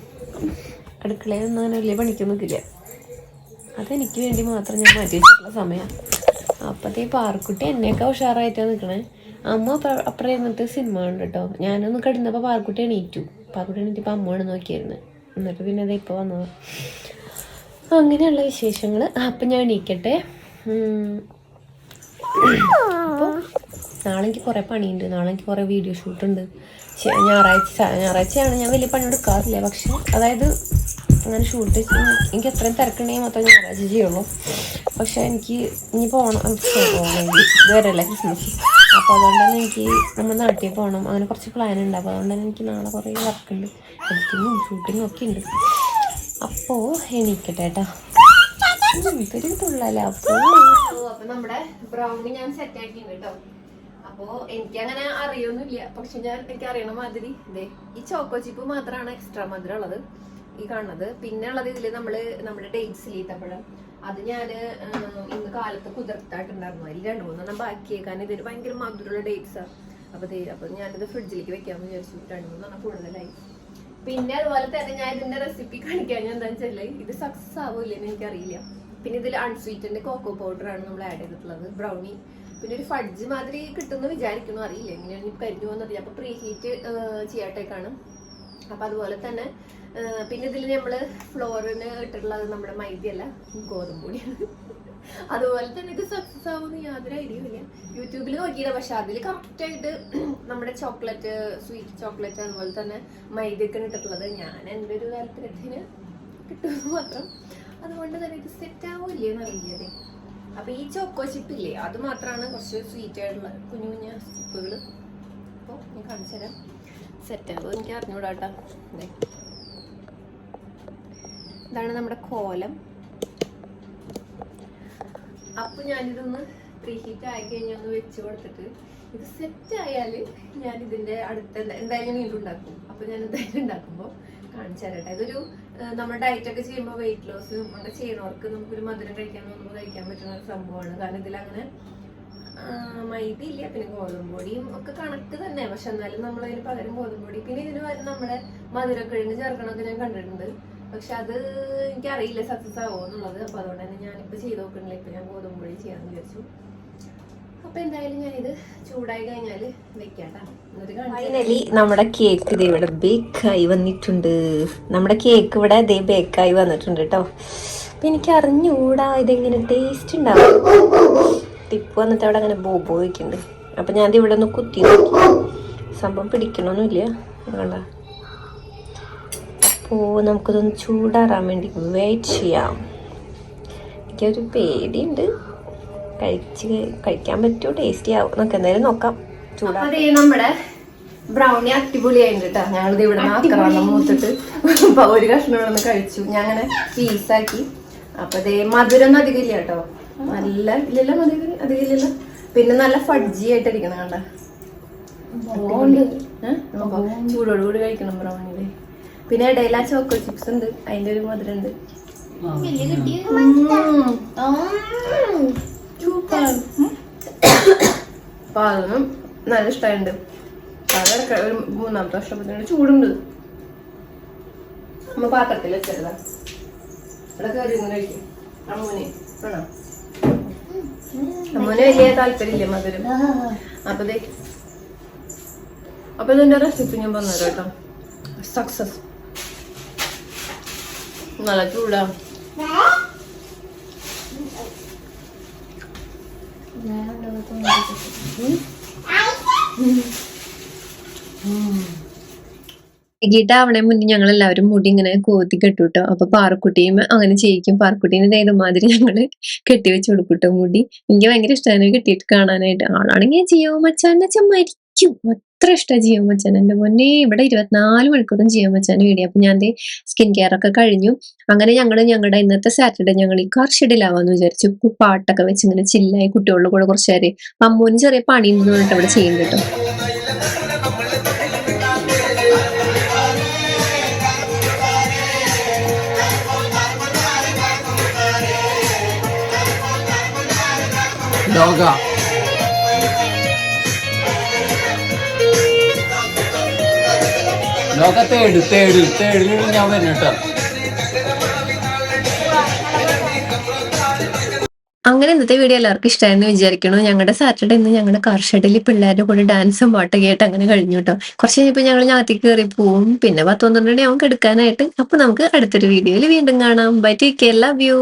അടുക്കളയിൽ ഒന്നും അങ്ങനെ വലിയ പണിക്കൊന്നും നിൽക്കില്ല അതെനിക്ക് വേണ്ടി മാത്രം ഞാൻ മാറ്റി വെച്ചിട്ടുള്ള സമയമാണ് അപ്പത്തേ പാർക്കുട്ടി എന്നെയൊക്കെ ഉഷാറായിട്ടാണ് നിൽക്കണേ അമ്മ അപ്പ- അപ്പുറം ഇരുന്നിട്ട് സിനിമ ഉണ്ട് കേട്ടോ ഞാനൊന്ന് കിടന്നപ്പോൾ പാർക്കുട്ടി എണീറ്റു. പാർക്കുട്ടി എണീറ്റപ്പോൾ അമ്മയാണ് നോക്കിയായിരുന്നു എന്നിട്ട് പിന്നെ അത് ഇപ്പോൾ വന്നത്. അങ്ങനെയുള്ള വിശേഷങ്ങൾ അപ്പം ഞാൻ എണീക്കട്ടെ. അപ്പോൾ നാളെ എനിക്ക് കുറേ പണിയുണ്ട്. നാളെ എനിക്ക് കുറേ വീഡിയോ ഷൂട്ടുണ്ട് ഞായറാഴ്ച ഞായറാഴ്ചയാണ് ഞാൻ വലിയ പണി എടുക്കാറില്ല. പക്ഷെ അതായത് അങ്ങനെ ഷൂട്ട് എനിക്ക് എത്രയും തിരക്കുണ്ടെങ്കിൽ മാത്രമേ ഞായറാഴ്ച ചെയ്യുള്ളൂ. പക്ഷെ എനിക്ക് ഇനി പോകണം പോകണമെങ്കിൽ ഇതുവരെയല്ലേ ക്രിസ്മസ് അപ്പോൾ അതുകൊണ്ട് തന്നെ എനിക്ക് നമ്മുടെ നാട്ടിൽ പോകണം അങ്ങനെ കുറച്ച് പ്ലാൻ ഉണ്ട്. അപ്പോൾ അതുകൊണ്ട് തന്നെ എനിക്ക് നാളെ കുറേ വർക്കുണ്ട് എഡിറ്റിങ്ങും ഷൂട്ടിങ്ങും ഒക്കെ ഉണ്ട്. അപ്പോൾ എണീക്കട്ടെ കേട്ടോ ഇതൊരു തുള്ളല. അപ്പോൾ അപ്പോൾ നമ്മുടെ ബ്രൗണി ഞാൻ സെറ്റ് ആക്കിയിട്ടുണ്ട് കേട്ടോ അപ്പോ എനിക്ക് അങ്ങനെ അറിയൊന്നുമില്ല. പക്ഷെ ഞാൻ എനിക്ക് അറിയണ മാതിരി ഇതേ ഈ ചോക്കോ ചിപ്പ് മാത്രമാണ് എക്സ്ട്രാ മധുരം ഉള്ളത് ഈ കാണുന്നത്. പിന്നെ ഉള്ളത് ഇതിൽ നമ്മൾ നമ്മുടെ ഡേറ്റ്സ് ഈത്തപ്പഴം അത് ആഹ്, ഇന്ന് കാലത്ത് കുതിർത്തായിട്ടുണ്ടായിരുന്നു. അതിൽ രണ്ടു മൂന്നെണ്ണം ബാക്കിയേക്കാൻ ഇതിന് ഭയങ്കര മധുരമുള്ള ഡേറ്റ്സ് ആണ് അപ്പൊ ദേ അപ്പൊ ഞാനിത് ഫ്രിഡ്ജിലേക്ക് വെക്കാമെന്ന് വിചാരിച്ചു. രണ്ടു മൂന്നെണ്ണം കൂടുതലായി. പിന്നെ അതുപോലെ തന്നെ ഞാൻ ഇതിന്റെ റെസിപ്പി കാണിക്കാൻ ഞാൻ എന്താ വെച്ചാൽ ഇത് സക്സസ് ആവില്ലെന്ന് എനിക്കറിയില്ല. പിന്നെ ഇതിൽ അൺസ്വീറ്റന്റെ കോക്കോ പൗഡർ ആണ് നമ്മൾ ആഡ് ചെയ്തിട്ടുള്ളത്. ബ്രൗണി പിന്നെ ഒരു ഫഡ്ജ് മാതിരി കിട്ടുമെന്ന് വിചാരിക്കുന്നു. അറിയില്ല. എങ്ങനെയാണ് ഇനി കരിഞ്ഞു പോകുന്നറിയില്ല അപ്പൊ പ്രീ ഹീറ്റ് ചെയ്യാട്ടേക്കാണ്. അപ്പൊ അതുപോലെ തന്നെ പിന്നെ ഇതിൽ നമ്മൾ ഫ്ലോറിന് ഇട്ടിട്ടുള്ളത് നമ്മുടെ മൈദയല്ല ഗോതമ്പ് അതുപോലെ തന്നെ ഇത് സക്സസ് ആവുമെന്ന് യാതൊരു ഐഡിയ ഇല്ല. യൂട്യൂബിൽ നോക്കിയില്ല. പക്ഷെ അതിൽ കറക്റ്റ് ആയിട്ട് നമ്മുടെ ചോക്ലേറ്റ് സ്വീറ്റ് ചോക്ലേറ്റ് അതുപോലെ തന്നെ മൈദയൊക്കെ ഇട്ടിട്ടുള്ളത്. ഞാൻ എന്റെ ഒരു താല്പര്യത്തിന് കിട്ടുമെന്ന് മാത്രം. അതുകൊണ്ട് തന്നെ ഇത് സെറ്റ് ആവില്ലേ എന്നറിയില്ലേ അപ്പൊ ഈ ചോക്കോ ചിപ്പ് ഇല്ലേ അത് മാത്രമാണ് കുറച്ച് സ്വീറ്റ് ആയിട്ടുള്ള കുഞ്ഞു കുഞ്ഞു ചിപ്പുകൾ അപ്പോൾ ഞാൻ കാണിച്ചു തരാം. സെറ്റ് ആവും എനിക്ക് അറിഞ്ഞൂടാ കേട്ടോ. ഇതാണ് നമ്മുടെ കോലം. അപ്പൊ ഞാനിതൊന്ന് പ്രീഹീറ്റ് ആയി കഴിഞ്ഞാൽ ഒന്ന് വെച്ച് കൊടുത്തിട്ട് ഇത് സെറ്റ് ആയാൽ ഞാൻ ഇതിന്റെ അടുത്ത എന്തായാലും വീണ്ടും ഉണ്ടാക്കും. അപ്പൊ ഞാൻ എന്തായാലും ഉണ്ടാക്കുമ്പോൾ കാണിച്ചു തരട്ടെ ഇതൊരു നമ്മൾ ഡയറ്റ് ഒക്കെ ചെയ്യുമ്പോൾ വെയിറ്റ് ലോസ് അങ്ങനെ ചെയ്യണവർക്ക് നമുക്കൊരു മധുരം കഴിക്കാൻ തോന്നുമ്പോൾ കഴിക്കാൻ പറ്റുന്ന ഒരു സംഭവമാണ്. കാരണം ഇതിൽ അങ്ങനെ മൈദ ഇല്ല പിന്നെ ഗോതമ്പ് പൊടിയും ഒക്കെ കണക്ക് തന്നെ. പക്ഷെ എന്നാലും നമ്മൾ അതിന് പകരം ഗോതമ്പ് പൊടി പിന്നെ ഇതിന് പകരം നമ്മുടെ മധുരക്കിഴങ്ങ് ചേർക്കണമൊക്കെ ഞാൻ കണ്ടിട്ടുണ്ട്. പക്ഷെ അത് എനിക്കറിയില്ല സക്സസ് ആവുമോ എന്നുള്ളത്. അപ്പൊ അതുകൊണ്ട് തന്നെ ഞാനിപ്പോ ചെയ്ത് നോക്കണില്ല ഇപ്പൊ ഞാൻ ഗോതമ്പ് പൊടി ചെയ്യാന്ന് വിചാരിച്ചു. അപ്പൊ എന്തായാലും ഞാനിത് ചൂടായി ഫൈനലി നമ്മുടെ കേക്ക് ഇത് ഇവിടെ ബേക്കായി വന്നിട്ടുണ്ട്. നമ്മുടെ കേക്ക് ഇവിടെ ദേ ബേക്കായി വന്നിട്ടുണ്ട് കേട്ടോ അപ്പൊ എനിക്ക് അറിഞ്ഞുകൂടാ ഇതെങ്ങനെ ടേസ്റ്റ് ഉണ്ടാവും. ടിപ്പ് വന്നിട്ട് അവിടെ അങ്ങനെ ബോബോ വെക്കുന്നുണ്ട് അപ്പൊ ഞാൻ ഇത് ഇവിടെ ഒന്ന് കുത്തി നോക്കി. സംഭവം പിടിക്കണമൊന്നുമില്ല അപ്പോൾ നമുക്കിതൊന്ന് ചൂടാറാൻ വേണ്ടി വെയിറ്റ് ചെയ്യാം. എനിക്കൊരു പേടിയുണ്ട്. കഴിച്ച് കഴിക്കാൻ പറ്റുമോ ടേസ്റ്റി ആവും. നമുക്ക് എന്തായാലും നോക്കാം. നമ്മുടെ ബ്രൗണി അടിപൊളിയായിട്ടുണ്ട് കേട്ടോ ഞങ്ങളിത് ഇവിടെ ആക്രാന്തം മൂത്തിട്ട് ഒരു കഷ്ണം ഇവിടെ നിന്ന് കഴിച്ചു. ഞാൻ അങ്ങനെ പീസാക്കി അപ്പൊ ദേ മധുരം ഒന്നും അധികം ഇല്ല കേട്ടോ നല്ല ഇല്ലല്ലോ മധുരം? അധികം ഇല്ലല്ലോ? പിന്നെ നല്ല ഫഡ്ജി ആയിട്ടിരിക്കണം കണ്ട. ചൂടോട് കൂടി കഴിക്കണം ബ്രൗണിയിൽ പിന്നെ ഇടയിൽ ആ ചോക്കോ ചിപ്സ് ഉണ്ട്. അതിന്റെ ഒരു മധുരം ഉണ്ട് അപ്പൊ അതൊന്നും നല്ല ഇഷ്ടമായിട്ടുണ്ട് അതൊക്കെ ഒരു മൂന്നാമത്തെ വർഷപ്പത്തിന് ചൂടുണ്ട്. നമ്മ പാത്രത്തിൽ വെച്ചതാ ഇവിടെ കയറി ഇങ്ങനെ കഴിക്കും അമ്മൂനെ ആണോ? അമ്മൂന് വലിയ താല്പര്യമില്ല മധുരം? അപ്പൊ അപ്പൊ ഇതിന്റെ റെസിപ്പി ഞാൻ പറഞ്ഞു കേട്ടോ സക്സസ് നല്ല ചൂടാ. വൈകിട്ട് അവിടെ മുന്നേ ഞങ്ങൾ എല്ലാവരും മുടി ഇങ്ങനെ കോതി കെട്ടുട്ടോ. അപ്പൊ പാറക്കുട്ടിയും അങ്ങനെ ചെയ്യിക്കും. പാറക്കുട്ടീനെ ഇതേമാതിരി ഞങ്ങൾ കെട്ടിവെച്ച് കൊടുക്കൂട്ടോ മുടി. എനിക്ക് ഭയങ്കര ഇഷ്ടമാണ് കെട്ടിയിട്ട് കാണാനായിട്ട്. ആളാണെങ്കിൽ ജിയോ മച്ചാൻ വെച്ചാൽ മരിക്കും. അത്ര ഇഷ്ടമാണ് ജിയോ മച്ചാൻ എന്റെ മുന്നേ ഇവിടെ ഇരുപത്തിനാല് മണിക്കൂറും ജിയോ മച്ചാൻ വീഡിയോ. അപ്പം ഞാൻ സ്കിൻ കെയർ ഒക്കെ കഴിഞ്ഞു. അങ്ങനെ ഞങ്ങൾ ഞങ്ങളുടെ ഇന്നത്തെ സാറ്റർഡേ ഞങ്ങൾ ഈ കാർ ഷെഡിലാവാന്ന് വിചാരിച്ചു. പാട്ടൊക്കെ വെച്ച് ഇങ്ങനെ ചില്ലായി കുട്ടികളുടെ കൂടെ കുറച്ച് നേരം. അമ്മൂന് ചെറിയ പണി എന്ന് പറഞ്ഞിട്ട് അവിടെ ചെയ്യും കേട്ടോ. ലോക. ലോക തേട് തേട് തേടിൽ ഞാൻ വരുന്നു കേട്ടോ. അങ്ങനെ ഇന്നത്തെ വീഡിയോ എല്ലാവർക്കും ഇഷ്ടമായിരുന്നു വിചാരിക്കണു ഞങ്ങളുടെ സാറ്റർഡേ ഇന്ന് ഞങ്ങളുടെ കാർ ഷെഡിൽ പിള്ളേരുടെ കൂടെ ഡാൻസും പാട്ടൊക്കെ ആയിട്ട് അങ്ങനെ കഴിഞ്ഞു കേട്ടോ. കുറച്ച് കഴിഞ്ഞപ്പോൾ ഞങ്ങൾ ഞാത്തേക്ക് കയറി പോവും. പിന്നെ പത്ത് പന്ത്രണ്ട് മണി എടുക്കാനായിട്ട് അപ്പൊ നമുക്ക് അടുത്തൊരു വീഡിയോയിൽ വീണ്ടും കാണാം. Bye take care love you